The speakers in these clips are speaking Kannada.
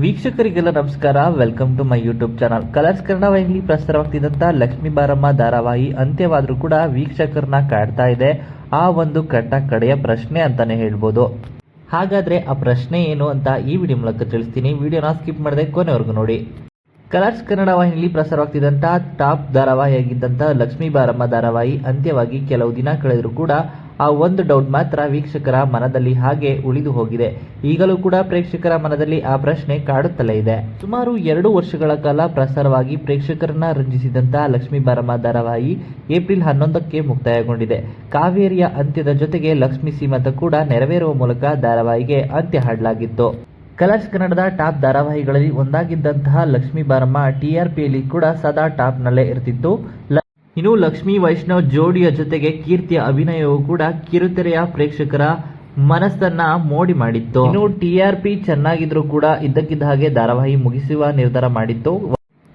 ವೀಕ್ಷಕರಿಗೆಲ್ಲ ನಮಸ್ಕಾರ. Welcome to my YouTube channel Colors Kannada ವಾಹಿನಿ ಪ್ರಸಾರವಾಗ್ತಿದ್ದಂಥ ಲಕ್ಷ್ಮೀ ಬಾರಮ್ಮ ಧಾರಾವಾಹಿ ಅಂತ್ಯವಾದರೂ ಕೂಡ ವೀಕ್ಷಕರನ್ನ ಕಾಡ್ತಾ ಇದೆ. ಆ ಒಂದು ಕಟ್ಟ ಕಡೆಯ ಪ್ರಶ್ನೆ ಅಂತಾನೆ ಹೇಳ್ಬೋದು. ಹಾಗಾದ್ರೆ ಆ ಪ್ರಶ್ನೆ ಏನು ಅಂತ ಈ ವಿಡಿಯೋ ಮೂಲಕ ತಿಳಿಸ್ತೀನಿ. ವಿಡಿಯೋನ ಸ್ಕಿಪ್ ಮಾಡದೆ ಕೊನೆವರೆಗೂ ನೋಡಿ. ಕಲರ್ಸ್ ಕನ್ನಡ ವಾಹಿನಿಯಲ್ಲಿ ಪ್ರಸಾರವಾಗ್ತಿದ್ದಂಥ ಟಾಪ್ ಧಾರಾವಾಹಿಯಾಗಿದ್ದಂಥ ಲಕ್ಷ್ಮೀ ಬಾರಮ್ಮ ಧಾರಾವಾಹಿ ಅಂತ್ಯವಾಗಿ ಕೆಲವು ದಿನ ಕಳೆದರೂ ಕೂಡ ಆ ಒಂದು ಡೌಟ್ ಮಾತ್ರ ವೀಕ್ಷಕರ ಮನದಲ್ಲಿ ಹಾಗೆ ಉಳಿದು ಹೋಗಿದೆ. ಈಗಲೂ ಕೂಡ ಪ್ರೇಕ್ಷಕರ ಮನದಲ್ಲಿ ಆ ಪ್ರಶ್ನೆ ಕಾಡುತ್ತಲೇ ಇದೆ. ಸುಮಾರು ಎರಡು ವರ್ಷಗಳ ಕಾಲ ಪ್ರಸಾರವಾಗಿ ಪ್ರೇಕ್ಷಕರನ್ನ ರಂಜಿಸಿದಂತಹ ಲಕ್ಷ್ಮೀ ಬಾರಮ್ಮ ಧಾರಾವಾಹಿ ಏಪ್ರಿಲ್ ಹನ್ನೊಂದಕ್ಕೆ ಮುಕ್ತಾಯಗೊಂಡಿದೆ. ಕಾವೇರಿಯ ಅಂತ್ಯದ ಜೊತೆಗೆ ಲಕ್ಷ್ಮೀ ಸೀಮಂತ ಕೂಡ ನೆರವೇರುವ ಮೂಲಕ ಧಾರಾವಾಹಿಗೆ ಅಂತ್ಯ ಹಾಡಲಾಗಿತ್ತು. ಕಲರ್ಸ್ ಕನ್ನಡದ ಟಾಪ್ ಧಾರಾವಾಹಿಗಳಲ್ಲಿ ಒಂದಾಗಿದ್ದಂತಹ ಲಕ್ಷ್ಮೀ ಬಾರಮ್ಮ ಟಿಆರ್ಪಿಯಲ್ಲಿ ಕೂಡ ಸದಾ ಟಾಪ್ನಲ್ಲೇ ಇರ್ತಿತ್ತು. ಇನ್ನು ಲಕ್ಷ್ಮೀ ವೈಷ್ಣವ್ ಜೋಡಿಯ ಜೊತೆಗೆ ಕೀರ್ತಿಯ ಅಭಿನಯವು ಕೂಡ ಕಿರುತೆರೆಯ ಪ್ರೇಕ್ಷಕರ ಮನಸ್ಸನ್ನ ಮೋಡಿ ಮಾಡಿತ್ತು. ಇನ್ನು ಟಿಆರ್ಪಿ ಚೆನ್ನಾಗಿದ್ರು ಕೂಡ ಇದ್ದಕ್ಕಿದ್ದ ಹಾಗೆ ಧಾರಾವಾಹಿ ಮುಗಿಸುವ ನಿರ್ಧಾರ ಮಾಡಿತ್ತು.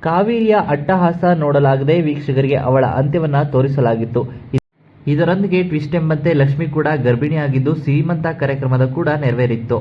ಕಾವೇರಿಯ ಅಟ್ಟಹಾಸ ನೋಡಲಾಗದೆ ವೀಕ್ಷಕರಿಗೆ ಅವಳ ಅಂತ್ಯವನ್ನ ತೋರಿಸಲಾಗಿತ್ತು. ಇದರೊಂದಿಗೆ ಟ್ವಿಸ್ಟ್ ಎಂಬಂತೆ ಲಕ್ಷ್ಮಿ ಕೂಡ ಗರ್ಭಿಣಿಯಾಗಿದ್ದು ಶ್ರೀಮಂತ ಕಾರ್ಯಕ್ರಮದ ಕೂಡ ನೆರವೇರಿತ್ತು.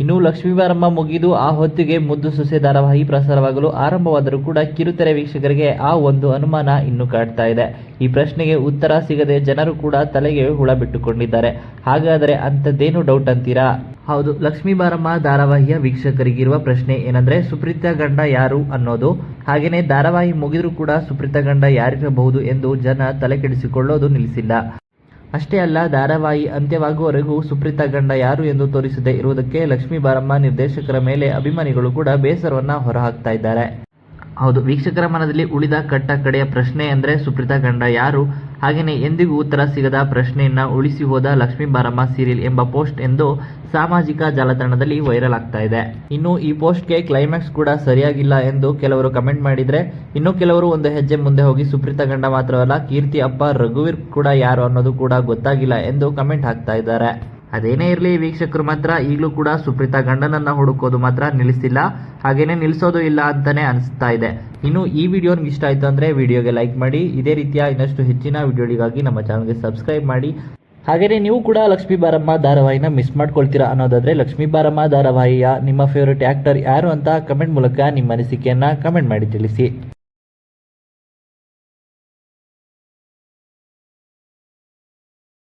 ಇನ್ನು ಲಕ್ಷ್ಮೀ ಬಾರಮ್ಮ ಮುಗಿದು ಆ ಹೊತ್ತಿಗೆ ಮುದ್ದು ಸೊಸೆ ಧಾರಾವಾಹಿ ಪ್ರಸಾರವಾಗಲು ಆರಂಭವಾದರೂ ಕೂಡ ಕಿರುತೆರೆ ವೀಕ್ಷಕರಿಗೆ ಆ ಒಂದು ಅನುಮಾನ ಇನ್ನು ಕಾಡ್ತಾ ಇದೆ. ಈ ಪ್ರಶ್ನೆಗೆ ಉತ್ತರ ಸಿಗದೆ ಜನರು ಕೂಡ ತಲೆಗೆ ಹುಳ ಬಿಟ್ಟುಕೊಂಡಿದ್ದಾರೆ. ಹಾಗಾದರೆ ಅಂಥದ್ದೇನು ಡೌಟ್ ಅಂತೀರಾ? ಹೌದು, ಲಕ್ಷ್ಮೀ ಬಾರಮ್ಮ ಧಾರಾವಾಹಿಯ ವೀಕ್ಷಕರಿಗಿರುವ ಪ್ರಶ್ನೆ ಏನಂದ್ರೆ, ಸುಪ್ರೀತ ಗಂಡ ಯಾರು ಅನ್ನೋದು. ಹಾಗೇನೆ ಧಾರಾವಾಹಿ ಮುಗಿದ್ರೂ ಕೂಡ ಸುಪ್ರೀತ ಗಂಡ ಯಾರಿರಬಹುದು ಎಂದು ಜನ ತಲೆ ಕೆಡಿಸಿಕೊಳ್ಳೋದು ನಿಲ್ಲಿಸಿಲ್ಲ. ಅಷ್ಟೇ ಅಲ್ಲ, ಧಾರಾವಾಹಿ ಅಂತ್ಯವಾಗುವವರೆಗೂ ಸುಪ್ರೀತಾ ಗಂಡ ಯಾರು ಎಂದು ತೋರಿಸದೇ ಇರುವುದಕ್ಕೆ ಲಕ್ಷ್ಮೀ ಬಾರಮ್ಮ ನಿರ್ದೇಶಕರ ಮೇಲೆ ಅಭಿಮಾನಿಗಳು ಕೂಡ ಬೇಸರವನ್ನ ಹೊರಹಾಕ್ತಾ ಇದ್ದಾರೆ. ಹೌದು, ವೀಕ್ಷಕರ ಮನದಲ್ಲಿ ಉಳಿದ ಕಟ್ಟ ಕಡೆಯ ಪ್ರಶ್ನೆ ಅಂದ್ರೆ ಸುಪ್ರೀತಾ ಗಂಡ ಯಾರು? ಹಾಗೆಯೇ ಎಂದಿಗೂ ಉತ್ತರ ಸಿಗದ ಪ್ರಶ್ನೆಯನ್ನ ಉಳಿಸಿ ಹೋದ ಲಕ್ಷ್ಮೀ ಬಾರಮ್ಮ ಸೀರಿಯಲ್ ಎಂಬ ಪೋಸ್ಟ್ ಎಂದು ಸಾಮಾಜಿಕ ಜಾಲತಾಣದಲ್ಲಿ ವೈರಲ್ ಆಗ್ತಾ ಇದೆ. ಇನ್ನು ಈ ಪೋಸ್ಟ್ಗೆ ಕ್ಲೈಮ್ಯಾಕ್ಸ್ ಕೂಡ ಸರಿಯಾಗಿಲ್ಲ ಎಂದು ಕೆಲವರು ಕಮೆಂಟ್ ಮಾಡಿದ್ರೆ, ಇನ್ನು ಕೆಲವರು ಒಂದು ಹೆಜ್ಜೆ ಮುಂದೆ ಹೋಗಿ ಸುಪ್ರೀತಾ ಗಂಡ ಮಾತ್ರವಲ್ಲ, ಕೀರ್ತಿ ಅಪ್ಪ, ರಘುವೀರ್ ಕೂಡ ಯಾರು ಅನ್ನೋದು ಕೂಡ ಗೊತ್ತಾಗಿಲ್ಲ ಎಂದು ಕಮೆಂಟ್ ಹಾಕ್ತಾ ಇದ್ದಾರೆ. ಅದೇನೇ ಇರಲಿ, ವೀಕ್ಷಕರು ಮಾತ್ರ ಈಗಲೂ ಕೂಡ ಸುಪ್ರೀತಾ ಗಂಡನನ್ನ ಹುಡುಕೋದು ಮಾತ್ರ ನಿಲ್ಲಿಸಿಲ್ಲ. ಹಾಗೇನೆ ನಿಲ್ಲಿಸೋದು ಇಲ್ಲ ಅಂತಾನೆ ಅನಿಸ್ತಾ ಇದೆ. ಇನ್ನು ಈ ವಿಡಿಯೋ ನಿಮ್ಗೆ ಇಷ್ಟ ಆಯ್ತು ಅಂದ್ರೆ ವಿಡಿಯೋಗೆ ಲೈಕ್ ಮಾಡಿ, ಇದೇ ರೀತಿಯ ಇನ್ನಷ್ಟು ಹೆಚ್ಚಿನ ವಿಡಿಯೋಗಳಿಗಾಗಿ ನಮ್ಮ ಚಾನಲ್ಗೆ ಸಬ್ಸ್ಕ್ರೈಬ್ ಮಾಡಿ. ಹಾಗೆಯೇ ನೀವು ಕೂಡ ಲಕ್ಷ್ಮೀ ಬಾರಮ್ಮ ಧಾರಾವಾಹಿನ ಮಿಸ್ ಮಾಡ್ಕೊಳ್ತೀರಾ ಅನ್ನೋದಾದ್ರೆ ಲಕ್ಷ್ಮೀ ಬಾರಮ್ಮ ಧಾರಾವಾಹಿಯ ನಿಮ್ಮ ಫೇವ್ರೇಟ್ ಆಕ್ಟರ್ ಯಾರು ಅಂತ ಕಮೆಂಟ್ ಮೂಲಕ ನಿಮ್ಮ ಅನಿಸಿಕೆಯನ್ನು ಕಮೆಂಟ್ ಮಾಡಿ ತಿಳಿಸಿ.